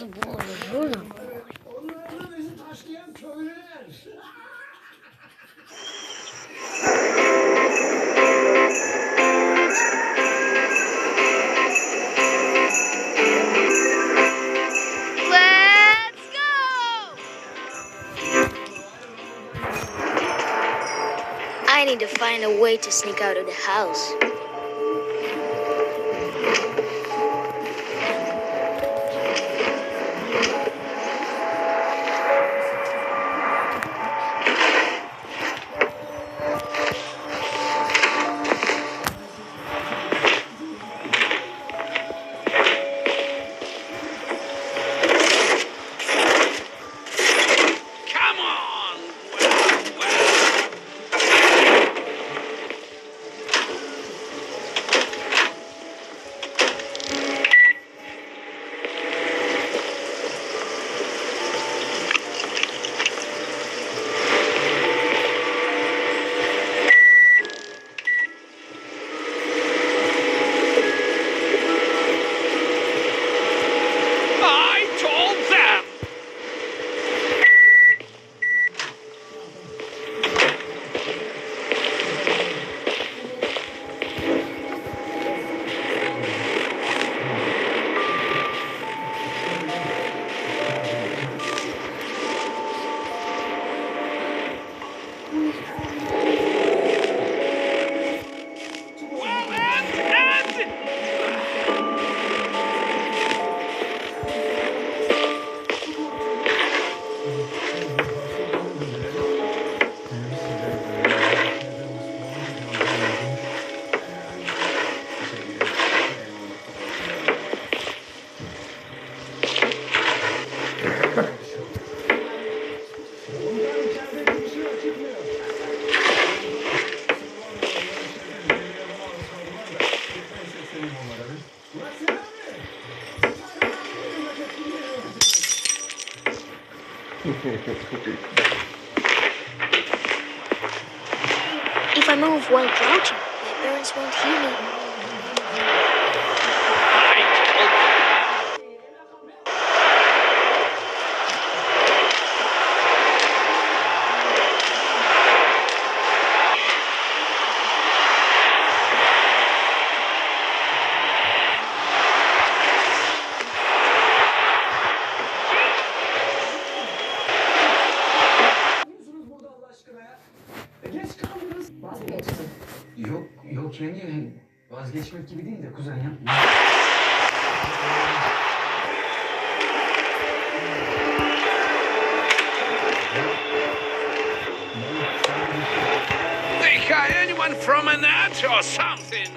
Mı? Onlarla bizi taşlayan köylüler. I need to find a way to sneak out of the house. If I move while crouching, my parents won't hear me. Vazgeçmek gibi değil de kuzen ya. They got anyone from an ad or something?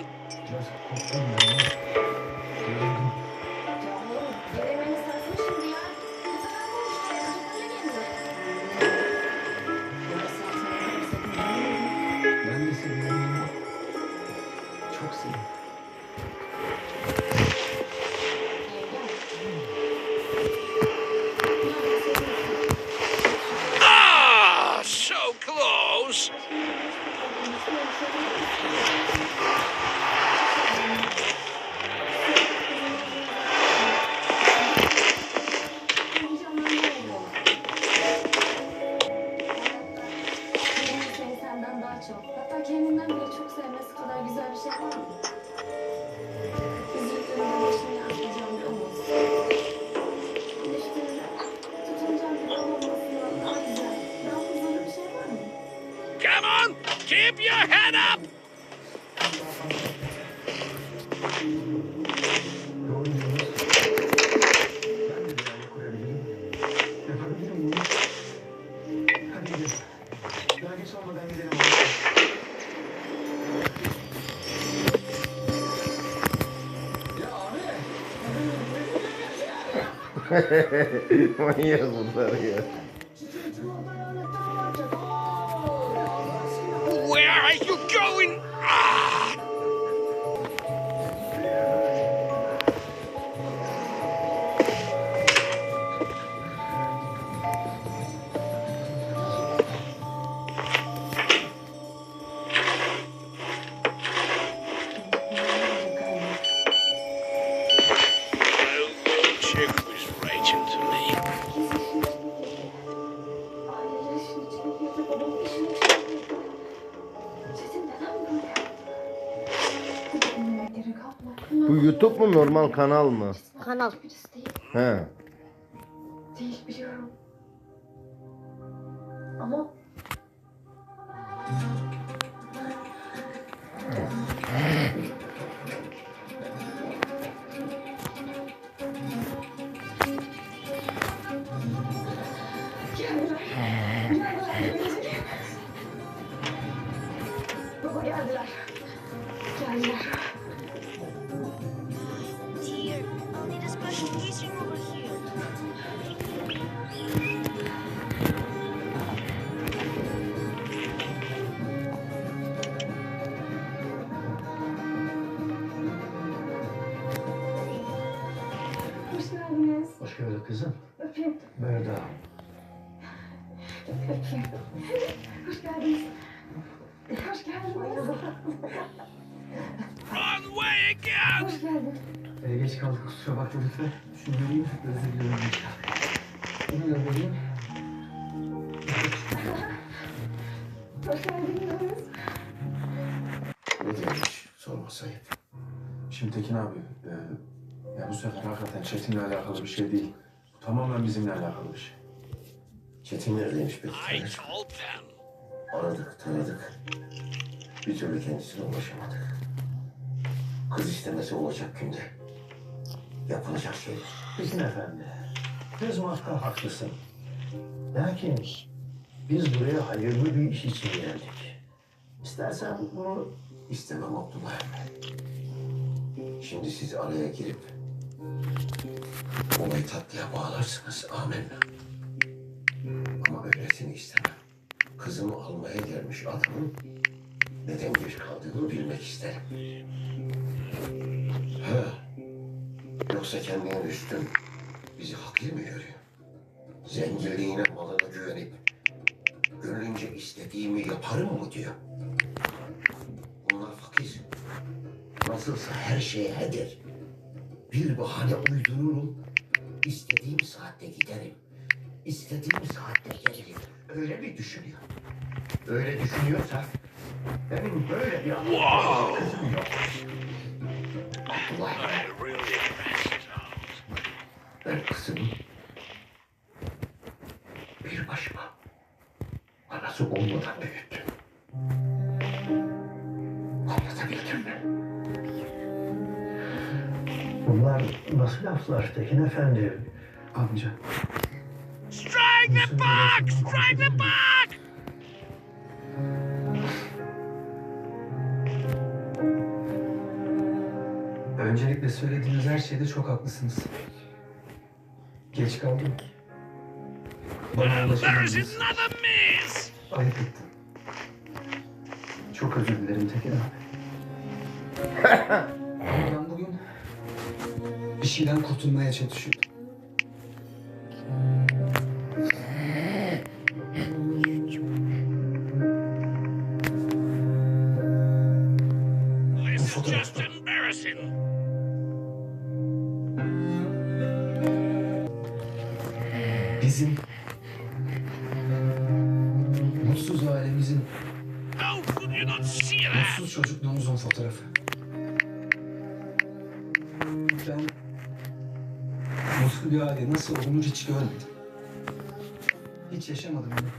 Daha çok. Hatta kendinden bile çok sevmesi kadar güzel bir şey var mı? Where are you going? Ah! YouTube mu normal kanal mı? Kanal. Birisi değil. He. Değil biliyorum. Ama kızım. Öpeyim. Berda. Öpeyim. Hoş geldiniz. Hoş geldiniz. Wrong way again! Hoş geldin. Ee, geç kaldık kusura bakma lütfen. Şunu vereyim. Özür dilerim. Bunu da vereyim. Hoş geldiniz. Ne demiş sorması ayıp. Şimdi Tekin abi, e, ya bu sefer hakikaten Çetin'le alakalı bir şey değil. Tamamen bizimle alakalı bir şey. Çetin neredeymiş peki? I told them. Aradık, taradık. Bir türlü kendisine ulaşamadık. Kız istemesi olacak günde. Yapılacak şey. Bizim efendi. Kız muhakkak haklısın. Lakin biz buraya hayırlı bir iş için geldik. İstersen bunu İstemem Abdullah Emre. Şimdi siz araya girip olayı tatlıya bağlarsınız. Amenna. Ama öylesini istemem. Kızımı almaya gelmiş adamın neden geç kaldığını bilmek isterim. Ha. Yoksa kendine üstün bizi hakir mi görüyor? Zenginliğine malına güvenip gönlünce istediğimi yaparım mı diyor. Bunlar fakir. Nasılsa her şeye heder. Bir bahane uydururum. İstediğim saatte giderim. İstediğim saatte gelirim. Öyle mi düşünüyor? Öyle düşünüyorsa benim böyle bir Wow. kızım yok. Abdullah ben kızımı bir başıma anası olmadan büyüttüm. Anlatabildim mi? Bunlar nasıl laflar Tekin Efendi? Amca, Strike the bark! Strike the bark! öncelikle söylediğiniz her şeyde çok haklısınız. Geç kaldım. Bana ulaşamadınız. Ayıp ettim. Çok özür dilerim Tekin abi. Bir şeyden kurtulmaya çalışıyordum. Hiç görmedim. Hiç yaşamadım bunu.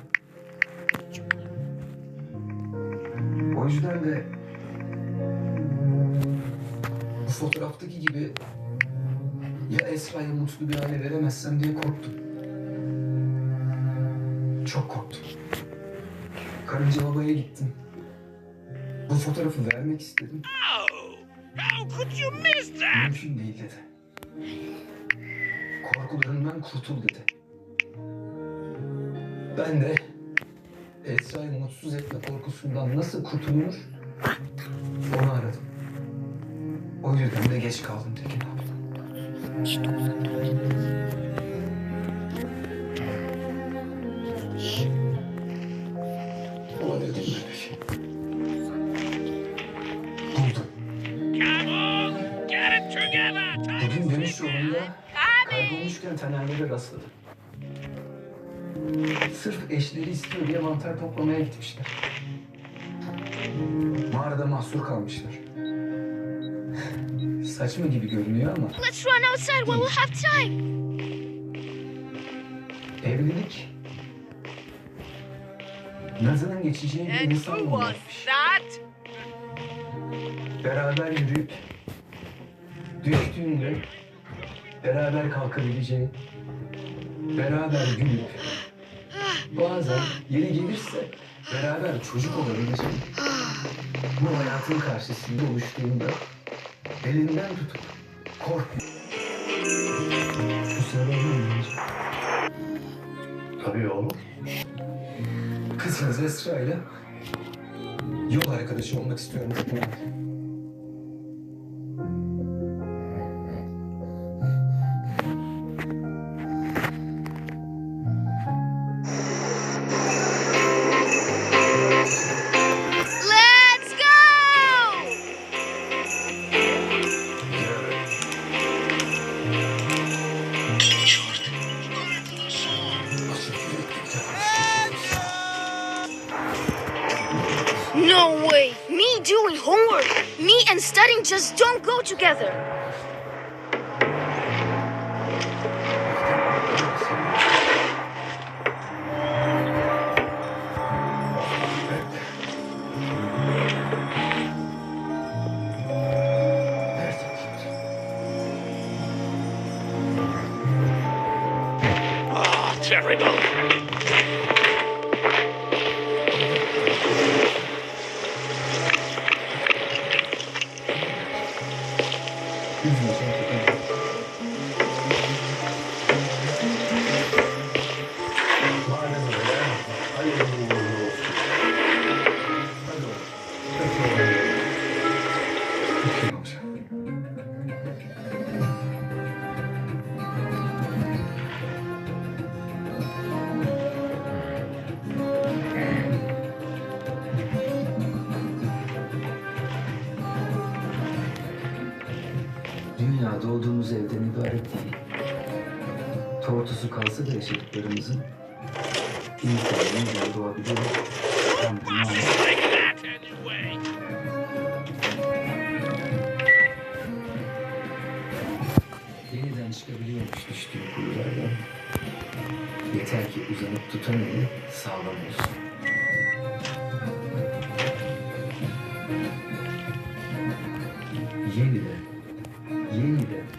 O yüzden de bu fotoğraftaki gibi ya Esra'ya mutlu bir aile veremezsem diye korktum. Çok korktum. Karınca babaya gittim. Bu fotoğrafı vermek istedim. Oh! How could you miss that? Mümkün değil dedi. Korkularından kurtul dedi. Ben de Esra'yı mutsuz etme korkusundan nasıl kurtulunur onu aradım. O yüzden de geç kaldım Tekin abi. Kaybolmuşken Taner'lere rastladım. Sırf eşleri istiyor diye mantar toplamaya gitmişler. Mağarada mahsur kalmışlar. saçma gibi görünüyor ama Let's run outside while we have time. evlilik Nazan'ın geçeceği bir And insan who was olmakmış. that? Beraber yürüyüp düştüğünde beraber kalkabileceğin, beraber gülüp bazen yeri gelirse beraber çocuk olabileceğin bu hayatın karşısında oluştuğunda elinden tutup korkma. Kusura bakma Tabii oğlum. Kızınız Esra ile yol arkadaşı olmak istiyorum. Together! Oh, terrible. Dünya doğduğumuz evden ibaret değil. Tortusu kalsa da yaşadıklarımızın insanın doğabilir. Ben bunu anladım.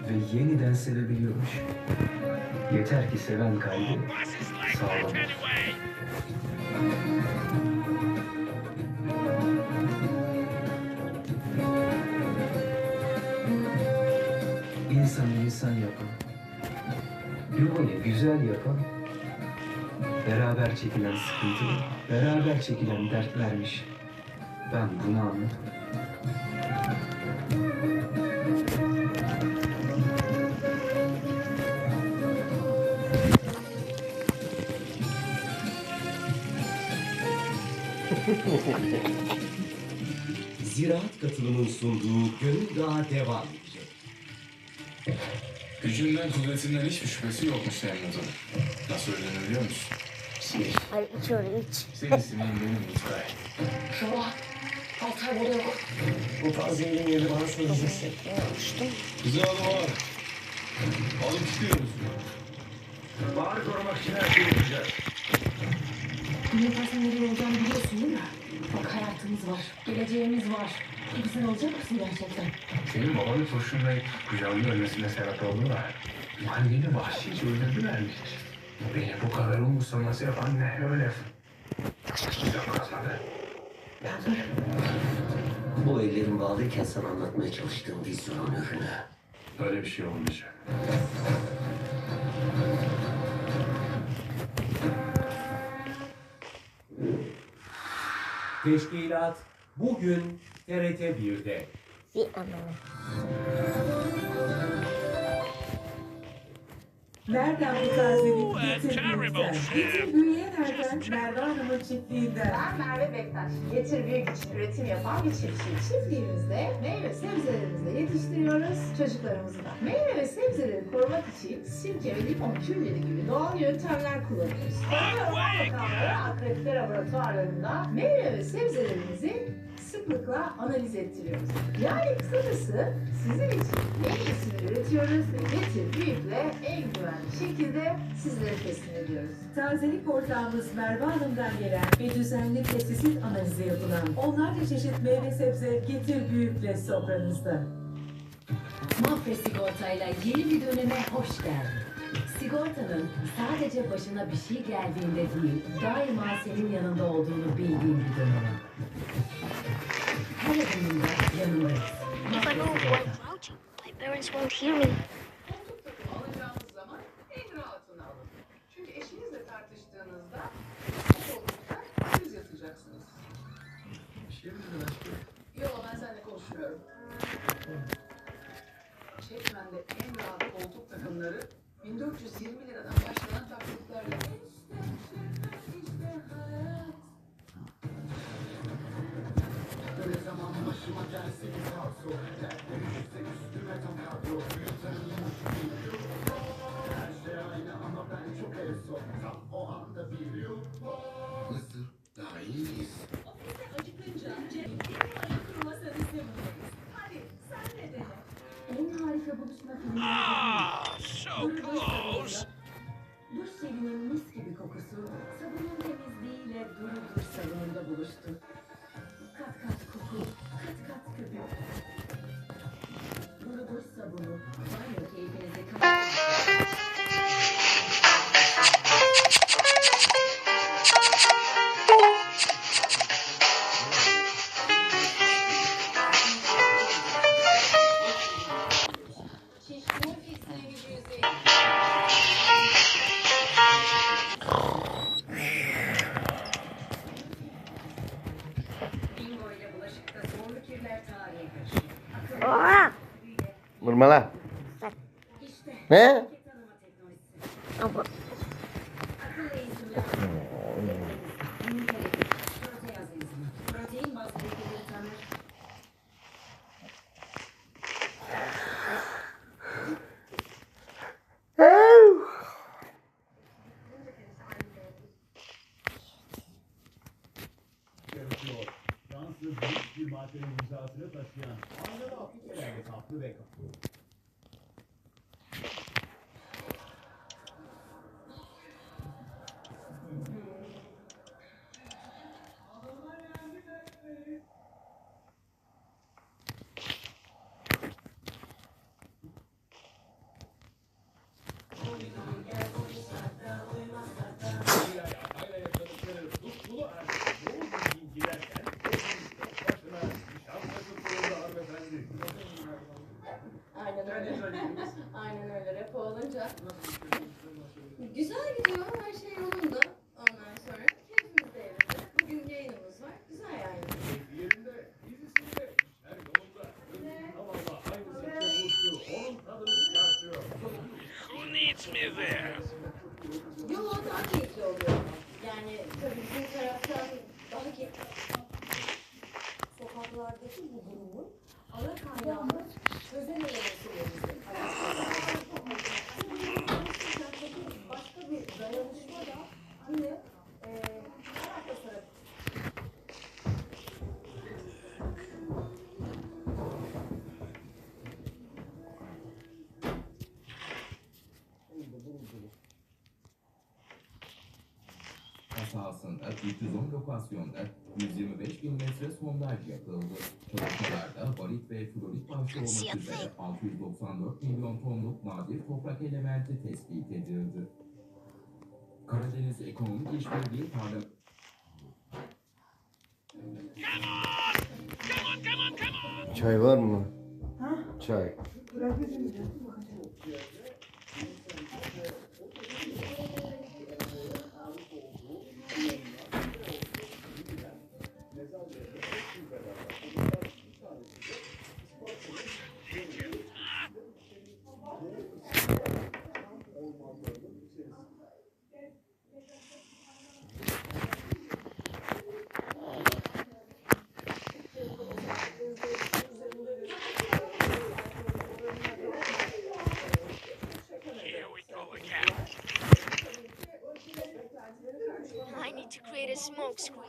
Ve yeniden sevebiliyormuş. Yeter ki seven kalbi sağlam olsun. İnsanı insan yapan, yuvayı güzel yapan, beraber çekilen sıkıntı, beraber çekilen dertlermiş. Ben bunu anladım. Ziraat katılımın sunduğu Gönül Dağı devam edecek. Gücünden kudretinden hiçbir şüphesi yokmuş Nazan'ın. Nasıl öldüğünü biliyor musun? Hayır içiyorum iç. Senin ismin benim Mutfay. Bu taziyenin yerini bana söyleyeceksin. Bizi alıp var. Alıp çıkıyoruz. Baharı korumak için her şeyi yapacağız. Bunu yaparsan nereye olacağını biliyorsun değil mi? Bak hayatımız var, geleceğimiz var. Peki sen olacak mısın gerçekten? Senin babanın kurşunlayıp kucağında ölmesine sebep oldular. Anneni vahşice öldürdüler mi hiç? Beni bu kadar umursaması yapan ne öyle? Can kazmadı. Bu ellerin bağlıyken sana anlatmaya çalıştığım vizyonun ürünü. Öyle bir şey olmayacak. Teşkilat bugün TRT 1'de. Nereden bu tazelik Ooh, a getirdin terrible sen? shit. Getir büyüye nereden? Merve Hanım'ın çiftliğinden. Ben Merve Bektaş. Getir büyük için üretim yapan bir çiftçiyim. Çiftliğimizde meyve sebzelerimizi de yetiştiriyoruz çocuklarımızı da. Meyve ve sebzeleri korumak için sirke ve limon kürleri gibi doğal yöntemler kullanıyoruz. Orman Bakanlığı Akrepite Laboratuvarlarında meyve ve sebzelerimizi sıklıkla analiz ettiriyoruz. Yani kısacası sizin için en iyisini üretiyoruz ve getir büyükle en güvenli şekilde sizlere teslim ediyoruz. Tazelik ortağımız Merve Hanım'dan gelen ve düzenli pestisit analizi yapılan onlarca çeşit meyve sebze getir büyükle sofranızda. Mafre Sigorta'yla yeni bir döneme hoş geldin. Sigortanın sadece başına bir şey geldiğinde değil, daima senin yanında olduğunu bildiğin bir döneme. Adımında yanındayız. If I go while Sigorta. crouching, my parents won't hear me. alacağınız zaman en rahatını alın. Çünkü eşinizle tartıştığınızda koltukta siz yatacaksınız. Yo ben seninle konuşmuyorum. Çekmen'de en rahat koltuk takımları 1420 liradan başlayan taktıklarla. Nasıl? Büyük bir markanın imzasını taşıyan Afrikalar'da kaplı ve kaplı. Aynen öyle. Rap olunca. Güzel gidiyor. Her sahasında 310 lokasyonda 125 bin metre sondaj yapıldı. Çalışmalarda barit ve florit başta olmak üzere 694 milyon tonluk nadir toprak elementi tespit edildi. Karadeniz Ekonomik İşbirliği Parlamentosu Çay var mı? Çay. Here I